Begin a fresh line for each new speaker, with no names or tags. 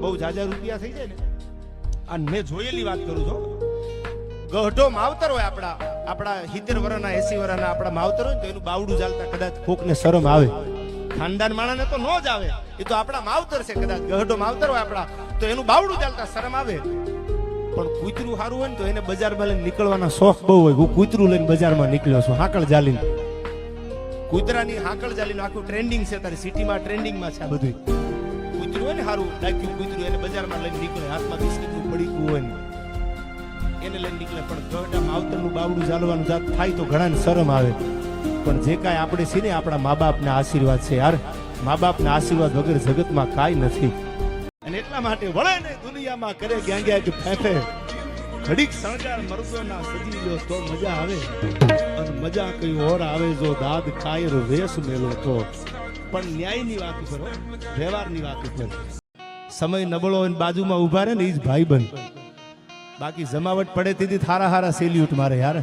બહુ જાજા રૂપિયા થઈ જાય ને. આ મેં જોયેલી વાત કરું છું. ગઢો માવતર હોય આપણા આપણા સિત્તેર વર્ષના એસી વર્ષના આપણા માવતર હોય તો એનું બાવડું ચાલતા કદાચ કોકને શરમ આવે. ખાનદાન માણસને તો ન જ આવે. એ તો આપણા માવતર છે કદાચ. ગઢો માવતર હોય આપણા, તો એનું બાવડું ચાલતા શરમ આવે. પણ કૂતરું સારું હોય ને તો એને બજારમાં લઈને નીકળવાના શોખ બહુ હોય. હું કૂતરું લઈને બજારમાં નીકળ્યો છું, હાકળ જાલીને કૂતરાની હાકળ જાલીનું આખું ટ્રેન્ડિંગ છે, તારી સિટીમાં ટ્રેન્ડિંગમાં છે આ બધું કૂતરું હોય ને સારું ડાક્યું કૂતરું, એને બજારમાં લઈને નીકળે, હાથમાં બિસ્કિટનું પડીકું હોય ને. એને લઈને નીકળે, પણ ગઢા માવતરનું બાવડું ચાલવાનું જાત થાય તો ઘણાને શરમ આવે. પણ જે કાંઈ આપણે છીએ ને આપણા મા બાપના આશીર્વાદ છે, યાર. મા બાપના આશીર્વાદ વગર જગતમાં કાંઈ નથી. અને એટલા માટે વળે ને દુનિયામાં કરે ગ્યાં કે ફેફે. ઘડીક સણગાર મરદોના સજી લ્યો તો મજા આવે. અને મજા કઈ ઓર આવે જો દાદ કાયર વેશ મેલો તો. પણ ન્યાયની વાત કરો, વ્યવહારની વાત કરો. સમય નબળો હોય બાજુમાં ઊભા રહે ને એ જ ભાઈ બાકી જમાવટ પડે તેથી થારા હારા સેલ્યુટ મારે, યાર.